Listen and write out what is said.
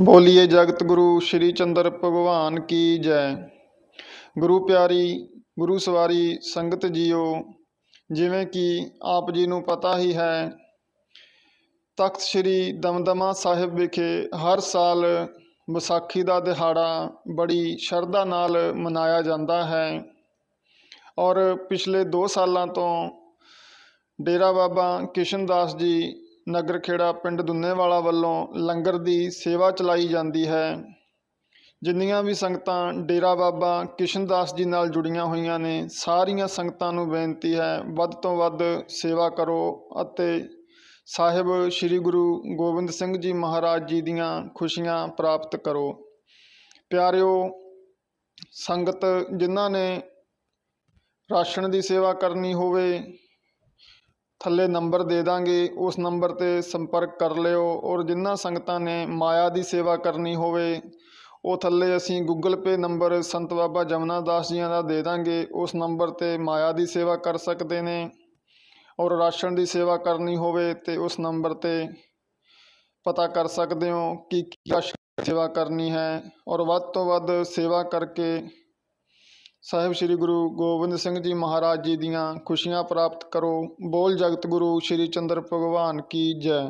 ਬੋਲੀਏ ਜਗਤ ਗੁਰੂ ਸ਼੍ਰੀ ਚੰਦਰ ਭਗਵਾਨ ਕੀ ਜੈ। ਗੁਰੂ ਪਿਆਰੀ, ਗੁਰੂ ਸਵਾਰੀ ਸੰਗਤ ਜੀਓ, ਜਿਵੇਂ ਕਿ ਆਪ ਜੀ ਨੂੰ ਪਤਾ ਹੀ ਹੈ, ਤਖਤ ਸ੍ਰੀ ਦਮਦਮਾ ਸਾਹਿਬ ਵਿਖੇ ਹਰ ਸਾਲ ਵਿਸਾਖੀ ਦਾ ਦਿਹਾੜਾ ਬੜੀ ਸ਼ਰਧਾ ਨਾਲ ਮਨਾਇਆ ਜਾਂਦਾ ਹੈ। ਔਰ ਪਿਛਲੇ 2 ਸਾਲਾਂ ਤੋਂ ਡੇਰਾ ਬਾਬਾ ਕਿਸ਼ਨ ਦਾਸ ਜੀ ਨਗਰ ਖੇੜਾ ਪਿੰਡ ਦੁੰਨੇਵਾਲਾ ਵੱਲੋਂ ਲੰਗਰ ਦੀ ਸੇਵਾ ਚਲਾਈ ਜਾਂਦੀ ਹੈ। ਜਿੰਨੀਆਂ ਵੀ ਸੰਗਤਾਂ ਡੇਰਾ ਬਾਬਾ ਕਿਸ਼ਨ ਦਾਸ ਜੀ ਨਾਲ ਜੁੜੀਆਂ ਹੋਈਆਂ ਨੇ, ਸਾਰੀਆਂ ਸੰਗਤਾਂ ਨੂੰ ਬੇਨਤੀ ਹੈ, ਵੱਧ ਤੋਂ ਵੱਧ ਸੇਵਾ ਕਰੋ ਅਤੇ ਸਾਹਿਬ ਸ੍ਰੀ ਗੁਰੂ ਗੋਬਿੰਦ ਸਿੰਘ ਜੀ ਮਹਾਰਾਜ ਜੀ ਦੀਆਂ ਖੁਸ਼ੀਆਂ ਪ੍ਰਾਪਤ ਕਰੋ। ਪਿਆਰਿਓ, ਸੰਗਤ ਜਿਨ੍ਹਾਂ ਨੇ ਰਾਸ਼ਨ ਦੀ ਸੇਵਾ ਕਰਨੀ ਹੋਵੇ ਥੱਲੇ ਨੰਬਰ ਦੇ ਦਾਂਗੇ, ਉਸ ਨੰਬਰ 'ਤੇ ਸੰਪਰਕ ਕਰ ਲਿਓ ਔਰ ਜਿਨ੍ਹਾਂ ਸੰਗਤਾਂ ਨੇ ਮਾਇਆ ਦੀ ਸੇਵਾ ਕਰਨੀ ਹੋਵੇ, ਉਹ ਥੱਲੇ ਅਸੀਂ ਗੂਗਲ ਪੇ ਨੰਬਰ ਸੰਤ ਬਾਬਾ ਜਮਨਾ ਦਾਸ ਜੀਆਂ ਦਾ ਦੇ ਦਾਂਗੇ, ਉਸ ਨੰਬਰ 'ਤੇ ਮਾਇਆ ਦੀ ਸੇਵਾ ਕਰ ਸਕਦੇ ਨੇ ਔਰ ਰਾਸ਼ਨ ਦੀ ਸੇਵਾ ਕਰਨੀ ਹੋਵੇ ਤੇ ਉਸ ਨੰਬਰ 'ਤੇ ਪਤਾ ਕਰ ਸਕਦੇ ਹੋ ਕਿ ਕੀ ਰਾਸ਼ਨ ਸੇਵਾ ਕਰਨੀ ਹੈ ਔਰ ਵੱਧ ਤੋਂ ਵੱਧ ਸੇਵਾ ਕਰਕੇ ਸਾਹਿਬ ਸ੍ਰੀ ਗੁਰੂ ਗੋਬਿੰਦ ਸਿੰਘ ਜੀ ਮਹਾਰਾਜ ਜੀ ਦੀਆਂ ਖੁਸ਼ੀਆਂ ਪ੍ਰਾਪਤ ਕਰੋ। ਬੋਲ ਜਗਤ ਗੁਰੂ ਸ਼੍ਰੀ ਚੰਦਰ ਭਗਵਾਨ ਕੀ ਜੈ।